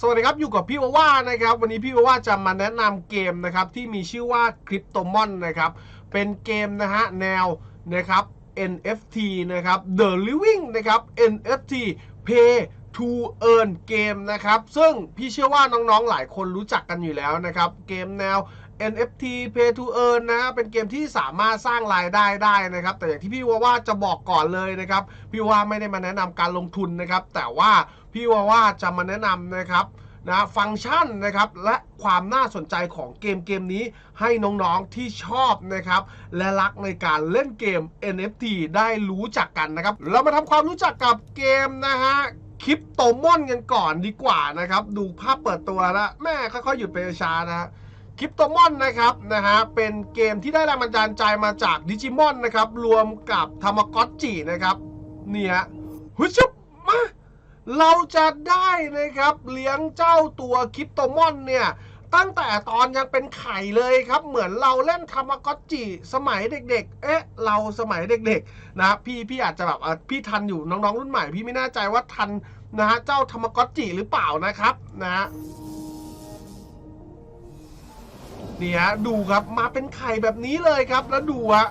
สวัสดีครับ อยู่กับพี่วาว่านะครับ วันนี้พี่วาว่าจะมาแนะนำเกมนะครับ ที่มีชื่อว่าคริปโตมอนนะครับ เป็นเกมนะฮะ แนวนะครับ NFT นะครับ The Living นะครับ NFT Pay to Earn เกมนะครับ ซึ่งพี่เชื่อว่าน้องๆหลายคนรู้จักกันอยู่แล้วนะครับ เกมแนว NFT Pay to Earn นะเป็นเกมที่สามารถสร้างรายได้ได้นะครับ แต่อย่างที่พี่ว่าว่าจะบอกก่อนเลยนะครับ พี่ว่าไม่ได้มาแนะนำการลงทุนนะครับ แต่ว่าพี่ว่าว่าจะมาแนะนำนะครับนะฟังก์ชันนะครับและความน่าสนใจของเกมเกมนี้ให้น้องๆที่ชอบนะครับและรักในการเล่นเกม NFT ได้รู้จักกันนะครับ เรามาทำความรู้จักกับเกมนะฮะคริปโตมอนกันก่อนดีกว่านะครับ ดูภาพเปิดตัวแล้วแม่ค่อยๆหยุดไปช้านะ คริปโตมอนนะครับนะฮะเป็นเกมที่ได้แรงบันดาลใจมาจากดิจิมอนนะครับรวมกับทามกอตจินะครับเนี่ยฮึชุบมาเราจะได้นะครับเลี้ยงเจ้าตัวคริปโตมอนเนี่ยตั้งแต่ตอนยังเป็นไข่เลยครับ เหมือนเราเล่นทามกอตจิสมัยเด็ก ๆ เอ๊ะ เราสมัยเด็กๆนะพี่พี่อาจจะแบบอะพี่ทันอยู่น้องๆรุ่นใหม่ พี่ไม่แน่ใจว่าทันนะฮะเจ้าทามกอตจิหรือเปล่านะครับนะฮะ นี่ฮะดูครับมาเป็นไข่แบบนี้เลยครับแล้วดูฮะ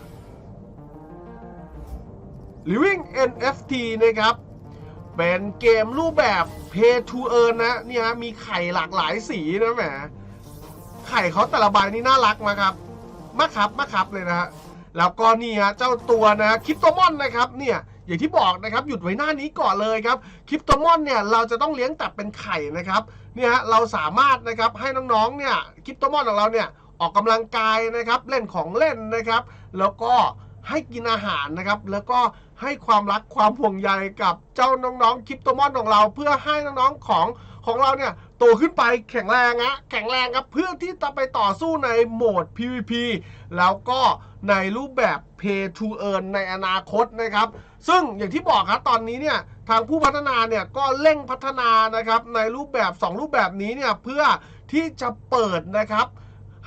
Living NFT นะครับ เป็นเกมรูปแบบ Pay to Earn นะเนี่ยมีไข่หลากหลายสีนะแหม ไข่เขาแต่ละใบนี่น่ารักมากครับมาครับมาครับเลยนะฮะแล้วก็นี่ฮะเจ้าตัวนะคริปโตมอนนะครับเนี่ย อย่างที่บอกนะครับหยุดไว้หน้านี้ก่อนเลยครับคริปโตมอนเนี่ยเราจะต้องเลี้ยงแต่เป็นไข่นะครับเนี่ยเราสามารถนะครับให้น้องๆเนี่ยคริปโตมอนของเราเนี่ยออกกำลังกายนะครับเล่นของเล่นนะครับ แล้วก็ให้กินอาหารนะครับ แล้วก็ให้ความรักความห่วงใยกับเจ้าน้องๆคริปโตมอนของเรา เพื่อให้น้องๆของของเราเนี่ย โตขึ้นไปแข็งแรงอะแข็งแรงครับเพื่อที่จะไปต่อสู้ในโหมด PVP แล้วก็ในรูปแบบ Pay to Earn ในอนาคตนะครับ ซึ่งอย่างที่บอกครับตอนนี้เนี่ยทางผู้พัฒนาเนี่ยก็เร่งพัฒนานะครับในรูปแบบ 2 รูปแบบนี้เนี่ยเพื่อที่จะเปิดนะครับ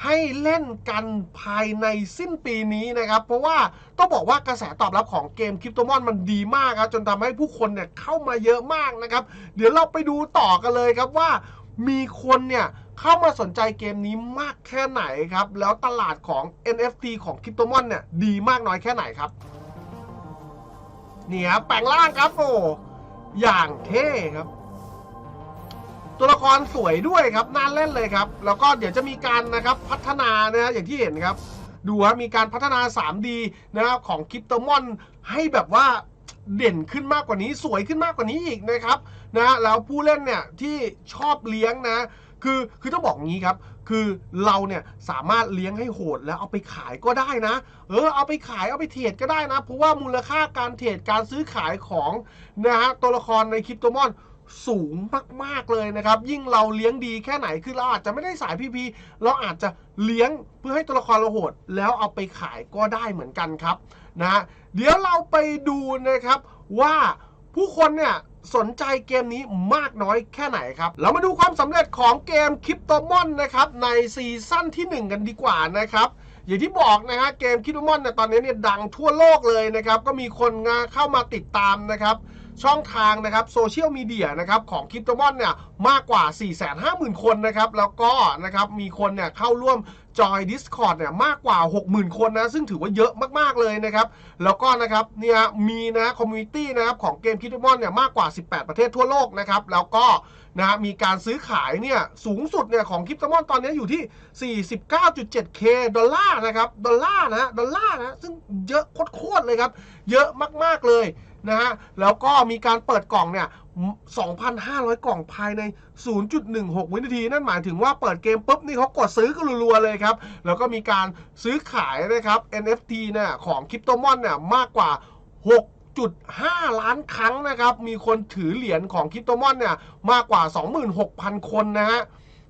ให้เล่นกันภายในสิ้นปีนี้นะครับ เพราะว่าต้องบอกว่ากระแสตอบรับของเกมคริปโตมอนมันดีมากครับจนทำให้ผู้คนเนี่ยเข้ามาเยอะมากนะครับ เดี๋ยวเราไปดูต่อกันเลยครับว่า มีคนเนี่ยเข้ามาสนใจเกมนี้มากแค่ไหนครับ แล้วตลาดของ NFT ของคริปโตมอนเนี่ยดีมากน้อยแค่ไหนครับนี่ครับแปลงร่างครับโอ้อย่างเท่ครับ ตัวละครสวยด้วยครับน่าเล่นเลยครับ แล้วก็เดี๋ยวจะมีการนะครับพัฒนานะฮะอย่างที่เห็นครับ ดูฮะมีการพัฒนา 3D นะครับของคริปโตมอนให้แบบว่า เด่นขึ้นมากกว่านี้สวยขึ้นมากกว่านี้อีกนะครับนะแล้วผู้เล่นเนี่ยที่ชอบเลี้ยงนะ คือคือต้องบอกงี้ครับ คือเราเนี่ยสามารถเลี้ยงให้โหดแล้วเอาไปขายก็ได้นะ เออเอาไปขายเอาไปเทรดก็ได้นะ เพราะว่ามูลค่าการเทรดการซื้อขายของนะฮะตัวละครในคริปโตมอน สูงมากๆเลยนะครับ ยิ่งเราเลี้ยงดีแค่ไหนคือเราอาจจะไม่ได้สายพีพีเราอาจจะเลี้ยงเพื่อให้ตัวละครเราโหด แล้วเอาไปขายก็ได้เหมือนกันครับนะเดี๋ยวเราไปดูนะครับว่าผู้คนเนี่ยสนใจเกมนี้มากน้อยแค่ไหนครับ เรามาดูความสำเร็จของเกมคริปโตมอนนะครับในซีซั่นที่ 1 กันดีกว่านะครับอย่างที่บอกนะฮะเกมคิดมอนเนี่ยตอนนี้เนี่ยดังทั่วโลกเลยนะครับ ก็มีคนเข้ามาติดตามนะครับ ช่องทางนะครับโซเชียลมีเดียนะครับของคริปโตมอนเนี่ยมากกว่า 450,000 คนนะครับแล้วก็นะครับมีคนเนี่ยเข้าร่วมจอย Discord เนี่ยมากกว่า 60,000 คนนะ ซึ่งถือว่าเยอะมากๆเลยนะครับ แล้วก็นะครับเนี่ยมีนะคอมมูนิตี้นะครับของเกมคิดมอนเนี่ยมากกว่า 18 ประเทศทั่วโลกนะครับ แล้วก็นะมีการซื้อขายเนี่ยสูงสุดเนี่ยของคริปโตมอนตอนนี้อยู่ที่ 49.7k ดอลลาร์นะครับ ดอลลาร์นะฮะดอลลาร์นะ ซึ่งเยอะโคตรๆเลยครับ เยอะมากๆเลย นะฮะ แล้วก็มีการเปิดกล่องเนี่ย 2,500 กล่องภายใน 0.16 วินาที นั่นหมายถึงว่าเปิดเกมปุ๊บนี่เขากดซื้อกันรัวๆเลยครับ แล้วก็มีการซื้อขายนะครับ NFT เนี่ยของคริปโตมอนเนี่ยมากกว่า6.5ล้านครั้งนะครับ มีคนถือเหรียญของคริปโตมอนเนี่ยมากกว่า 26,000 คนนะฮะ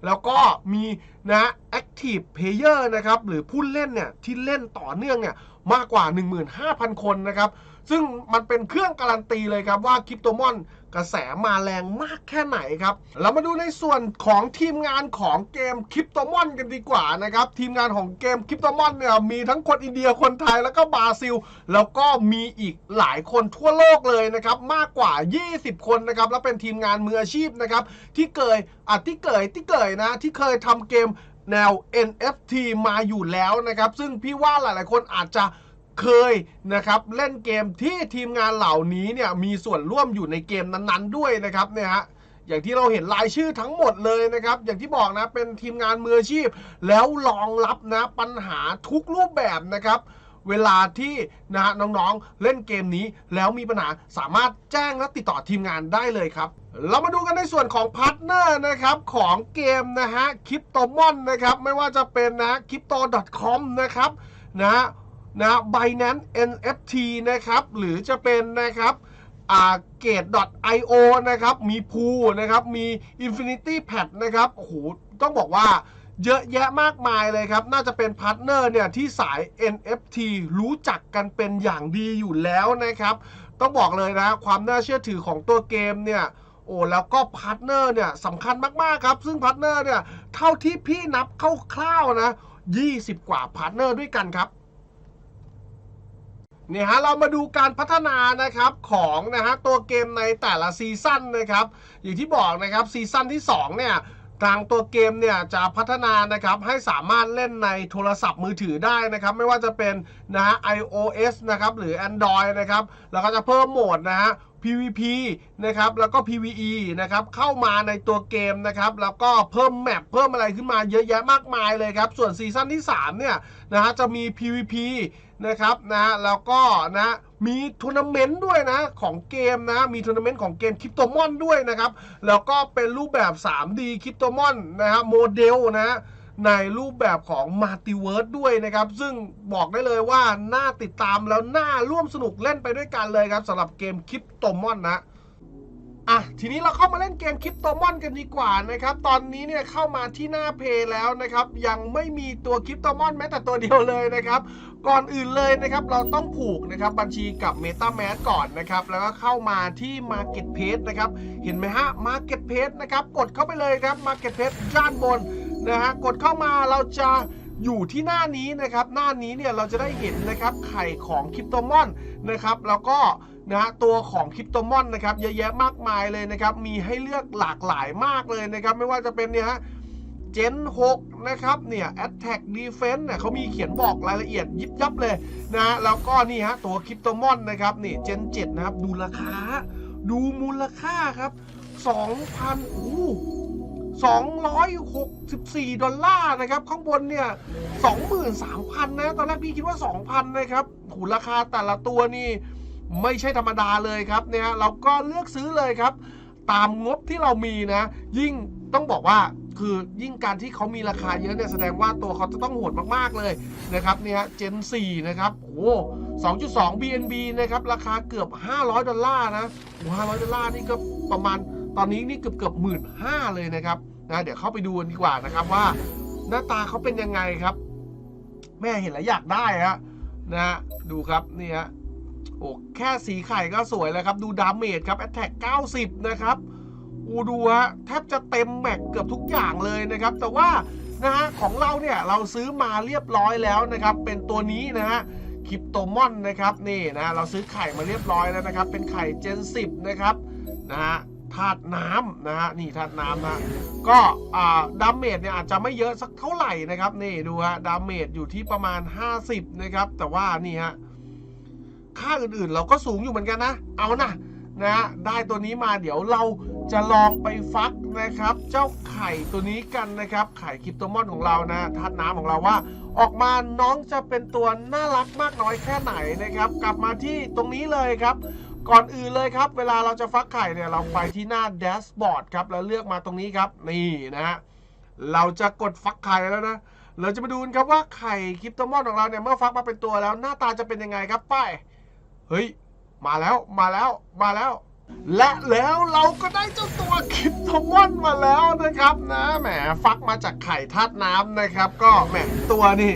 แล้วก็มีนะ active player นะครับ หรือผู้เล่นเนี่ยที่เล่นต่อเนื่องเนี่ยมากกว่า 15,000 คนนะครับ ซึ่งมันเป็นเครื่องการันตีเลยครับว่าคริปโตมอนกระแสมาแรงมากแค่ไหนครับ เรามาดูในส่วนของทีมงานของเกมคริปโตมอนกันดีกว่านะครับ ทีมงานของเกมคริปโตมอนเนี่ยมีทั้งคนอินเดียคนไทยแล้วก็บราซิล แล้วก็มีอีกหลายคนทั่วโลกเลยนะครับ มากกว่า 20 คนนะครับ แล้วเป็นทีมงานมืออาชีพนะครับ ที่เคยอะที่เกยที่เกยนะ ที่เคยทำเกมแนว NFT มาอยู่แล้วนะครับ ซึ่งพี่ว่าหลาย ๆ คนอาจจะ เคยนะครับเล่นเกมที่ทีมงานเหล่านี้เนี่ยมีส่วนร่วมอยู่ในเกมนั้นๆด้วยนะครับเนี่ยฮะอย่างที่เราเห็นรายชื่อทั้งหมดเลยนะครับ อย่างที่บอกนะเป็นทีมงานมืออาชีพ แล้วรองรับนะปัญหาทุกรูปแบบนะครับ เวลาที่นะฮะน้องๆเล่นเกมนี้แล้วมีปัญหาสามารถแจ้งและติดต่อทีมงานได้เลยครับ เรามาดูกันในส่วนของพาร์ทเนอร์นะครับของเกมนะฮะคริปโตมอนนะครับ ไม่ว่าจะเป็นนะ crypto.com นะครับนะฮะ นะ Binance NFT นะครับ หรือจะเป็นนะครับอ่า Gate.io นะครับ มีพูนะครับ มี Infinity Pad นะครับ โอ้โห ต้องบอกว่าเยอะแยะมากมายเลยครับ น่าจะเป็นพาร์ทเนอร์เนี่ยที่สาย NFT รู้จักกันเป็นอย่างดีอยู่แล้วนะครับ ต้องบอกเลยนะ ความน่าเชื่อถือของตัวเกมเนี่ย โอ้ แล้วก็พาร์ทเนอร์เนี่ยสำคัญมาก ๆ ครับ ซึ่งพาร์ทเนอร์เนี่ย เท่าที่พี่นับคร่าวๆนะ 20 กว่าพาร์ทเนอร์ด้วยกันครับ เนี่ยฮะเรามาดูการพัฒนานะครับของนะฮะตัวเกมในแต่ละซีซั่นนะครับอย่างที่บอกนะครับซีซั่นที่2เนี่ยทางตัวเกมเนี่ยจะพัฒนานะครับให้สามารถเล่นในโทรศัพท์มือถือได้นะครับ ไม่ว่าจะเป็นนะฮะ iOS นะครับหรือ Android นะครับแล้วก็จะเพิ่มโหมดนะฮะ PVP นะครับแล้วก็ PVE นะครับเข้ามาในตัวเกมนะครับแล้วก็เพิ่มแมปเพิ่มอะไรขึ้นมาเยอะแยะมากมายเลยครับ ส่วนซีซั่นที่ 3 เนี่ยนะฮะจะมี PVP นะครับนะแล้วก็นะมีทัวร์นาเมนต์ด้วยนะของเกมนะมีทัวร์นาเมนต์ของเกมคริปโตมอนด้วยนะครับแล้วก็เป็นรูปแบบ 3D คริปโตมอนนะครับโมเดลนะในรูปแบบของมัลติเวิร์สด้วยนะครับ ซึ่งบอกได้เลยว่าน่าติดตามแล้วน่าร่วมสนุกเล่นไปด้วยกันเลยครับสำหรับเกมคริปโตมอนนะ อะทีนี้เราเข้ามาเล่นเกมคริปโตมอนกันดีกว่านะครับ ตอนนี้เนี่ยเข้ามาที่หน้าเพย์แล้วนะครับ ยังไม่มีตัวคริปโตมอนแม้แต่ตัวเดียวเลยนะครับ ก่อนอื่นเลยนะครับ เราต้องผูกนะครับบัญชีกับ MetaMask ก่อนนะครับ แล้วก็เข้ามาที่ Marketplace นะครับ เห็นไหมฮะ Marketplace นะครับ กดเข้าไปเลยครับ Marketplace ด้านบนนะฮะกดเข้ามาเราจะ อยู่ที่หน้านี้นะครับ หน้านี้เนี่ยเราจะได้เห็นนะครับไข่ของคริปโตมอนนะครับ แล้วก็นะฮะตัวของคริปโตมอนนะครับเยอะแยะมากมายเลยนะครับ มีให้เลือกหลากหลายมากเลยนะครับ ไม่ว่าจะเป็นเนี่ยฮะเจน6นะครับเนี่ย Attack Defense เนี่ยเขามีเขียนบอกรายละเอียดยิบยับเลยนะแล้วก็นี่ฮะตัวคริปโตมอนนะครับนี่เจน7นะครับ ดูราคา ดูมูลค่าครับ 2,000อู้ 264 ดอลลาร์นะครับ ข้างบนเนี่ย 23,000 นะ ตอนแรกพี่คิดว่า 2,000 นะครับโหราคาแต่ละตัวนี่ไม่ใช่ธรรมดาเลยครับเนี่ยเราก็เลือกซื้อเลยครับ ตามงบที่เรามีนะ ยิ่งต้องบอกว่าคือยิ่งการที่เขามีราคาเยอะเนี่ยแสดงว่าตัวเขาจะต้องโหดมากๆเลยนะครับเนี่ยเจน 4 นะครับโอ้2.2 BNB นะครับราคาเกือบ 500 ดอลลาร์นะโอ้500 ดอลลาร์นี่ก็ประมาณตอนนี้นี่เกือบเกือบหมื่นห้าเลยนะครับ นะเดี๋ยวเข้าไปดูกันดีกว่านะครับว่า หน้าตาเขาเป็นยังไงครับ แม่เห็นแล้วอยากได้ฮะนะฮะดูครับนี่ฮะโอ้แค่สีไข่ก็สวยแล้วครับ ดูดาเมจครับแอตแทก90 นะครับอูดูฮะแทบจะเต็มแม็กเกือบทุกอย่างเลยนะครับ แต่ว่านะฮะของเราเนี่ยเราซื้อมาเรียบร้อยแล้วนะครับ เป็นตัวนี้นะฮะคริปโตมอนนะครับนี่นะเราซื้อไข่มาเรียบร้อยแล้วนะครับ เป็นไข่เจน10นะครับนะฮะ ธาตุน้ำนะฮะนี่ธาตุน้ำนะก็อ่าดาเมจเนี่ยอาจจะไม่เยอะสักเท่าไหร่นะครับนี่ดูฮะดาเมจอยู่ที่ประมาณ 50 นะครับ แต่ว่านี่ฮะค่าอื่นๆเราก็สูงอยู่เหมือนกันนะ เอานะนะฮะได้ตัวนี้มาเดี๋ยวเราจะลองไปฟักนะครับ เจ้าไข่ตัวนี้กันนะครับ ไข่คริปโตมอนของเรานะธาตุน้ำของเราว่า ออกมาน้องจะเป็นตัวน่ารักมากน้อยแค่ไหนนะครับ กลับมาที่ตรงนี้เลยครับ ก่อนอื่นเลยครับ เวลาเราจะฟักไข่เนี่ยเราไปที่หน้าแดชบอร์ดครับแล้วเลือกมาตรงนี้ครับนี่นะฮะเราจะกดฟักไข่แล้วนะ เราจะมาดูนครับว่าไข่คริปโตมอนของเราเนี่ยเมื่อฟักมาเป็นตัวแล้วหน้าตาจะเป็นยังไงครับไป้ายเฮ้ยมาแล้วมาแล้วมาแล้ว และแล้วเราก็ได้เจ้าตัวคริปโตมอนมาแล้วนะครับนะแหมฟักมาจากไข่ธาตุน้ำนะครับ ก็แหมตัวนี่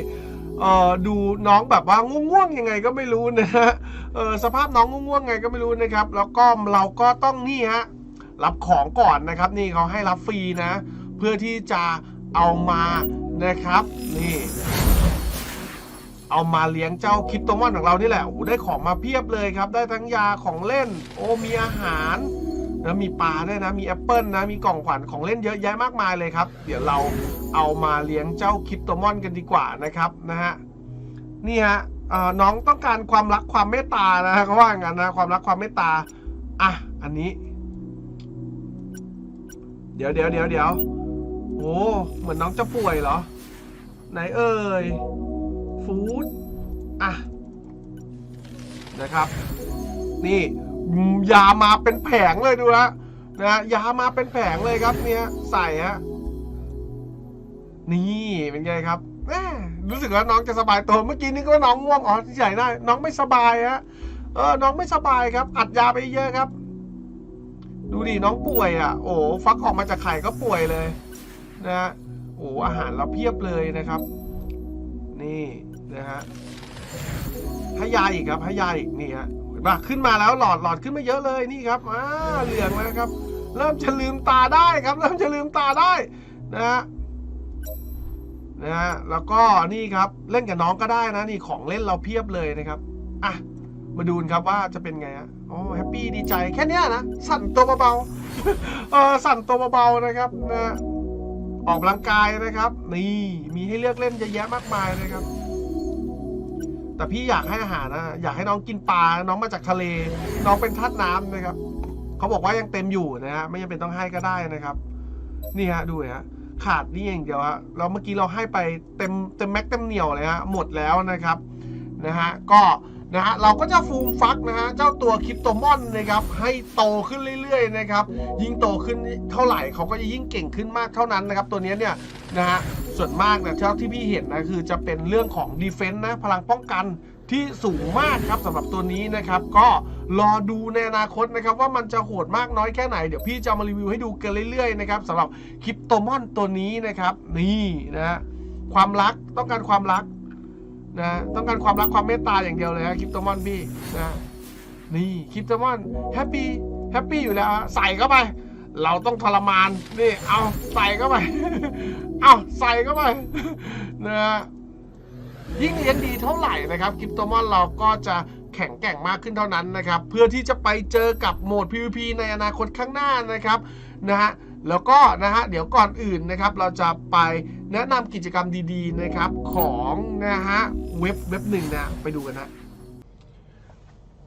เอ่อดูน้องแบบว่าง่วงๆยังไงก็ไม่รู้นะฮะเออสภาพน้องง่วงๆไงก็ไม่รู้นะครับ แล้วก็เราก็ต้องนี่ฮะรับของก่อนนะครับ นี่เขาให้รับฟรีนะ เพื่อที่จะเอามานะครับ นี่ เอามาเลี้ยงเจ้าคิปโตมอนของเรานี่แหละโอ้ได้ของมาเพียบเลยครับ ได้ทั้งยาของเล่น โอ้มีอาหาร นะมีปลาด้วยนะมีแอปเปิลนะมีกล่องขวัญของเล่นเยอะแยะมากมายเลยครับ เดี๋ยวเราเอามาเลี้ยงเจ้าคริปโตมอนกันดีกว่านะครับนะฮะนี่ฮะน้องต้องการความรักความเมตตานะเขาว่างั้นนะความรักความเมตตาอะอันนี้ เดี๋ยวเดี๋ยวเดี๋ยวเดี๋ยวโอ้เหมือนน้องจะป่วยเหรอ ไหนเอ่ยฟูดอะนะครับ นี่ ยามาเป็นแผงเลยดูฮะนะยามาเป็นแผงเลยครับเนี่ยใส่ฮะนี่เป็นไงครับรู้สึกว่าน้องจะสบายตัวเมื่อกี้นี่ก็น้องง่วงอ๋อที่ใหญ่ได้น้องไม่สบายฮะเออน้องไม่สบายครับ อัดยาไปเยอะครับ ดูดิน้องป่วยอะ โอ้ฟักออกมาจากไข่ก็ป่วยเลย นะฮะโอ้อาหารเราเพียบเลยนะครับ นี่นะฮะให้ยาอีกครับให้ยาอีกนี่ฮะ นะขึ้นมาแล้วหลอดหลอดขึ้นมาเยอะเลยนี่ครับอ่าเหลืองแล้วครับ เริ่มจะลืมตาได้ครับ เริ่มจะลืมตาได้นะฮะนะฮะแล้วก็นี่ครับเล่นกับน้องก็ได้นะนี่ของเล่นเราเพียบเลยนะครับอะมาดูนครับว่าจะเป็นไงฮะโอ้แฮปปี้ดีใจแค่นี้นะ สั่นตัวเบาๆเออสั่นตัวเบาๆนะครับนะออกกำลังกายนะครับ นี่มีให้เลือกเล่นเยอะแยะมากมายนะครับ แต่พี่อยากให้อาหารนะอยากให้น้องกินปลาน้องมาจากทะเล น้องเป็นธาตุน้ำนะครับเขาบอกว่ายังเต็มอยู่นะฮะไม่จำเป็นต้องให้ก็ได้นะครับ นี่ฮะดูฮะขาดนี่อย่างเดียวฮะเราเมื่อกี้เราให้ไปเต็มเต็มแม็กเต็มเหนียวเลยฮะหมดแล้วนะครับนะฮะก็ นะฮะเราก็จะฟูมฟักนะฮะเจ้าตัวคริปโตมอนนะครับให้โตขึ้นเรื่อยๆนะครับยิ่งโตขึ้นเท่าไหร่เขาก็จะยิ่งเก่งขึ้นมากเท่านั้นนะครับตัวนี้เนี่ยนะฮะส่วนมากเนี่ยเท่าที่พี่เห็นนะคือจะเป็นเรื่องของดีเฟนต์นะพลังป้องกันที่สูงมากครับสำหรับตัวนี้นะครับ ก็รอดูในอนาคตนะครับ ว่ามันจะโหดมากน้อยแค่ไหน เดี๋ยวพี่จะมารีวิวให้ดูกันเรื่อยๆนะครับสำหรับคริปโตมอนตัวนี้นะครับ นี่นะฮะความรักต้องการความรัก นะต้องการความรักความเมตตาอย่างเดียวเลยฮะคริปโตมอนพี่นะนี่คริปโตมอนแฮปปี้แฮปปี้อยู่แล้วใส่เข้าไป เราต้องทรมานนี่เอาใส่เข้าไปเอาใส่เข้าไปนะฮะยิ่งเลี้ยงดีเท่าไหร่นะครับคริปโตมอนเราก็จะแข็งแกร่งมากขึ้นเท่านั้นนะครับ เพื่อที่จะไปเจอกับโหมด PVP ในอนาคตข้างหน้านะครับนะฮะแล้วก็นะฮะเดี๋ยวก่อนอื่นนะครับ เราจะไป แนะนำกิจกรรมดีๆนะครับของนะฮะเว็บเว็บหนึ่งนะไปดูกันนะ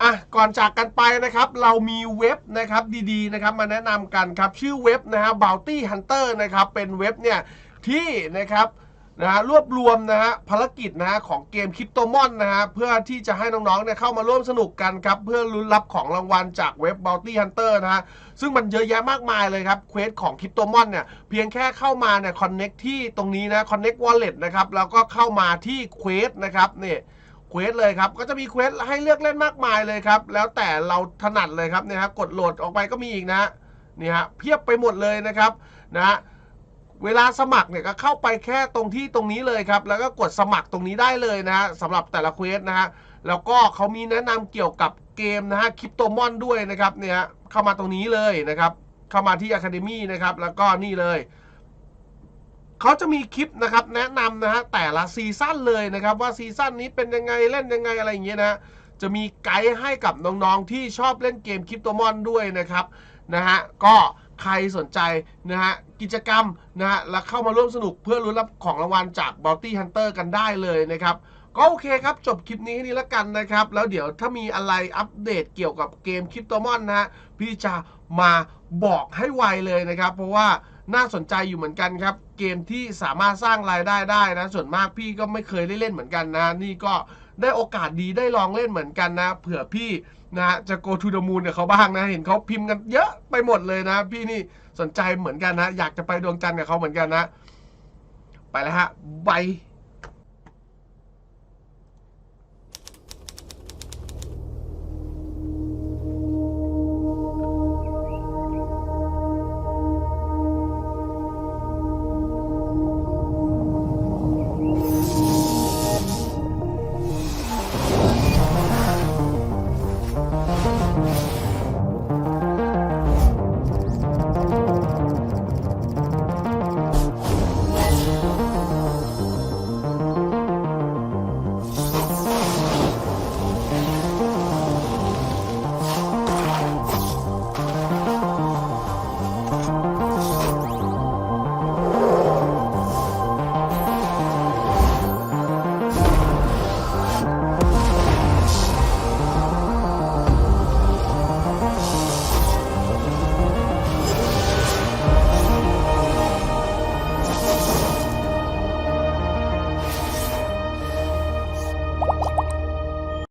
อะก่อนจากกันไปนะครับเรามีเว็บนะครับดีๆนะครับมาแนะนำกันครับชื่อเว็บนะฮะ Bounty Hunter นะครับเป็นเว็บเนี่ยที่นะครับ นะฮะรวบรวมนะฮะภารกิจนะฮะของเกมคริปโตมอนนะฮะเพื่อที่จะให้น้องๆเนี่ยเข้ามาร่วมสนุกกันครับ เพื่อลุ้นรับของรางวัลจากเว็บ Bounty Hunter นะฮะซึ่งมันเยอะแยะมากมายเลยครับเควสของคริปโตมอนเนี่ยเพียงแค่เข้ามาเนี่ยคอนเน็กที่ตรงนี้นะคอนเน็กวอลเล็ตนะครับแล้วก็เข้ามาที่เควสนะครับเนี่ยเควสเลยครับ ก็จะมีเควสให้เลือกเล่นมากมายเลยครับ แล้วแต่เราถนัดเลยครับเนี่ยฮะกดโหลดออกไปก็มีอีกนะฮะนี่ฮะเพียบไปหมดเลยนะครับนะฮะ เวลาสมัครเนี่ยก็เข้าไปแค่ตรงที่ตรงนี้เลยครับ แล้วก็กดสมัครตรงนี้ได้เลยนะฮะสำหรับแต่ละเควสนะฮะแล้วก็เขามีแนะนำเกี่ยวกับเกมนะฮะคริปโตมอนด้วยนะครับเนี่ยเข้ามาตรงนี้เลยนะครับ เข้ามาที่ Academy นะครับ แล้วก็นี่เลยเขาจะมีคลิปนะครับแนะนำนะฮะแต่ละซีซั่นเลยนะครับ ว่าซีซั่นนี้เป็นยังไงเล่นยังไงอะไรอย่างเงี้ยนะจะมีไกด์ให้กับน้องๆที่ชอบเล่นเกมคริปโตมอนด้วยนะครับนะฮะก็ใครสนใจนะฮะ กิจกรรมนะฮะแล้วเข้ามาร่วมสนุกเพื่อรุ้นรับของรางวัลจาก Bounty Hunter กันได้เลยนะครับ ก็โอเคครับ จบคลิปนี้แค่นี้แล้วกันนะครับ แล้วเดี๋ยวถ้ามีอะไรอัปเดตเกี่ยวกับเกมคริปโตมอนนะฮะพี่จะมาบอกให้ไวเลยนะครับ เพราะว่าน่าสนใจอยู่เหมือนกันครับ เกมที่สามารถสร้างรายได้ได้นะ ส่วนมากพี่ก็ไม่เคยได้เล่นเหมือนกันนะ นี่ก็ได้โอกาสดีได้ลองเล่นเหมือนกันนะ เผื่อพี่นะฮะจะ go to the moon กับเขาบ้างนะ เห็นเขาพิมพ์กันเยอะไปหมดเลยนะ พี่นี่ สนใจเหมือนกันนะ อยากจะไปดวงจันทร์กับเขาเหมือนกันนะ ไปแล้วฮะบาย